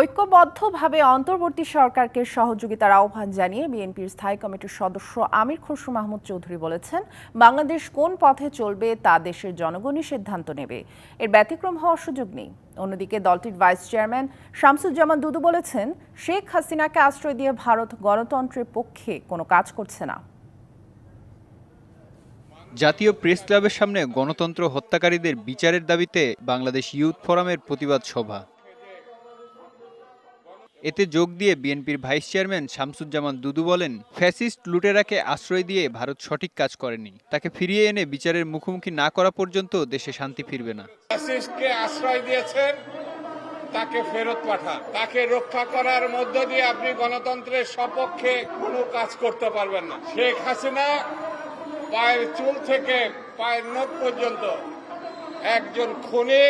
ঐক্যবদ্ধভাবে অন্তর্বর্তী সরকারকে সহযোগিতার আহ্বান জানিয়ে বিএনপির স্থায়ী কমিটির সদস্য আমির খসরু মাহমুদ চৌধুরী বলেছেন, বাংলাদেশ কোন পথে চলবে তা দেশের জনগণই সিদ্ধান্ত নেবে। এর ব্যতিক্রম হওয়ার সুযোগ নেই। অন্যদিকে দলটির ভাইস চেয়ারম্যান শামসুজ্জামান দুদু বলেছেন, শেখ হাসিনাকে আশ্রয় দিয়ে ভারত গণতন্ত্রের পক্ষে কোনো কাজ করছে না। জাতীয় প্রেস ক্লাবের সামনে গণতন্ত্র হত্যাকারীদের বিচারের দাবিতে বাংলাদেশ ইউথ ফোরামের প্রতিবাদ সভা। এতে যোগ দিয়ে বিএনপির ভাইস চেয়ারম্যান শামসুজ্জামান দুদু বলেন, ফ্যাসিস্ট লুটেরাকে আশ্রয় দিয়ে ভারত সঠিক কাজ করেনি। তাকে ফিরিয়ে এনে বিচারের মুখোমুখি না করা পর্যন্ত দেশে শান্তি ফিরবে না। ফ্যাসিস্টকে আশ্রয় দিয়েছেন, তাকে ফেরত পাঠান। তাকে রক্ষা করার মধ্য দিয়ে আপনি গণতন্ত্রের সপক্ষে কোনো কাজ করতে পারবেন না। শেখ হাসিনা পায়ের চুল থেকে পায়ের নখ পর্যন্ত একজন খুনি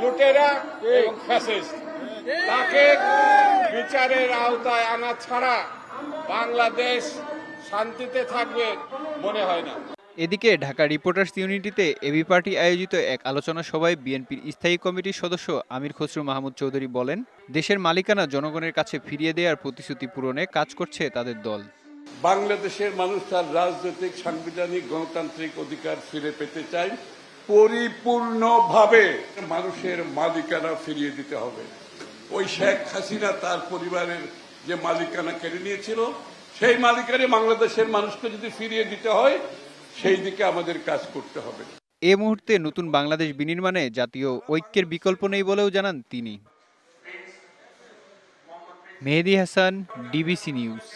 লুটেরা এবং ফ্যাসিস্ট। তাকে বিচারের আওতায় আনা ছাড়া বাংলাদেশ শান্তিতে থাকবে মনে হয় না। এদিকে ঢাকা রিপোর্টার্স ইউনিটিতে এবি পার্টি আয়োজিত এক আলোচনা সভায় বিএনপির স্থায়ী কমিটির সদস্য আমির খসরু মাহমুদ চৌধুরী বলেন দেশের মালিকানা জনগণের কাছে ফিরিয়ে দেওয়ার প্রতিশ্রুতি পূরণে কাজ করছে তাদের দল। বাংলাদেশের মানুষ তার রাজনৈতিক সাংবিধানিক গণতান্ত্রিক অধিকার ফিরে পেতে চায়। পরিপূর্ণভাবে মানুষের মালিকানা ফিরিয়ে দিতে হবে। ওই শেখ হাসিনা তার পরিবারের যে মালিকানা কেড়ে নিয়েছিল, সেই মালিকানা বাংলাদেশের মানুষকে যদি ফিরিয়ে দিতে হয়, সেই দিকে আমাদের কাজ করতে হবে। এ মুহূর্তে নতুন বাংলাদেশ বিনির্মাণে জাতীয় ঐক্যের বিকল্প নেই বলেও জানান তিনি। Mehedi Hasan, DBC news.